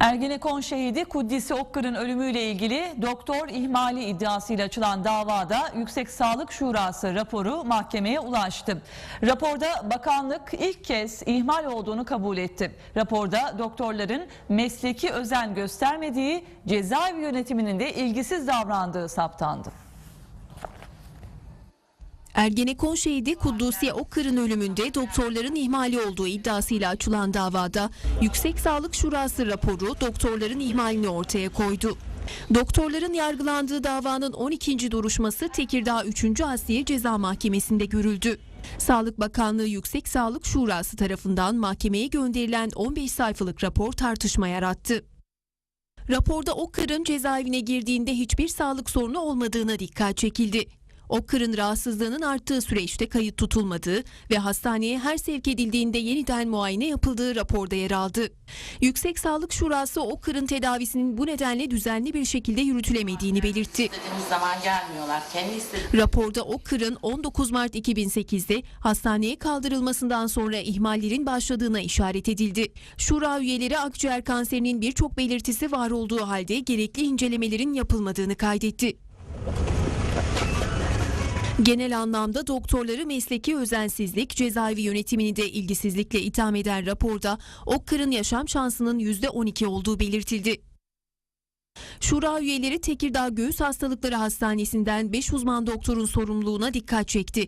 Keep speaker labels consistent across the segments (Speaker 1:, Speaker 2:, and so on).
Speaker 1: Ergenekon şehidi Kuddisi Okkır'ın ölümüyle ilgili doktor ihmali iddiasıyla açılan davada Yüksek Sağlık Şurası raporu mahkemeye ulaştı. Raporda bakanlık ilk kez ihmal olduğunu kabul etti. Raporda doktorların mesleki özen göstermediği, cezaevi yönetiminin de ilgisiz davrandığı saptandı.
Speaker 2: Ergenekon şehidi Kuddusi Okkır'ın ölümünde doktorların ihmali olduğu iddiasıyla açılan davada Yüksek Sağlık Şurası raporu doktorların ihmalini ortaya koydu. Doktorların yargılandığı davanın 12. duruşması Tekirdağ 3. Asliye Ceza Mahkemesi'nde görüldü. Sağlık Bakanlığı Yüksek Sağlık Şurası tarafından mahkemeye gönderilen 15 sayfalık rapor tartışma yarattı. Raporda Okkır'ın cezaevine girdiğinde hiçbir sağlık sorunu olmadığına dikkat çekildi. Okkır'ın rahatsızlığının arttığı süreçte kayıt tutulmadığı ve hastaneye her sevk edildiğinde yeniden muayene yapıldığı raporda yer aldı. Yüksek Sağlık Şurası Okkır'ın tedavisinin bu nedenle düzenli bir şekilde yürütülemediğini belirtti.
Speaker 3: İstediğimiz zaman gelmiyorlar. Kendi istediği
Speaker 2: Raporda Okkır'ın 19 Mart 2008'de hastaneye kaldırılmasından sonra ihmallerin başladığına işaret edildi. Şura üyeleri akciğer kanserinin birçok belirtisi var olduğu halde gerekli incelemelerin yapılmadığını kaydetti. Genel anlamda doktorları mesleki özensizlik, cezaevi yönetimini de ilgisizlikle itham eden raporda Okkır'ın yaşam şansının %12 olduğu belirtildi. Şura üyeleri Tekirdağ Göğüs Hastalıkları Hastanesi'nden 5 uzman doktorun sorumluluğuna dikkat çekti.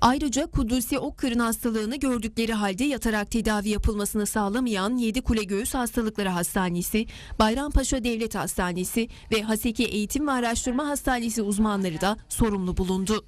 Speaker 2: Ayrıca Kudüs'e Okkır'ın hastalığını gördükleri halde yatarak tedavi yapılmasını sağlamayan Yedikule Göğüs Hastalıkları Hastanesi, Bayrampaşa Devlet Hastanesi ve Haseki Eğitim ve Araştırma Hastanesi uzmanları da sorumlu bulundu.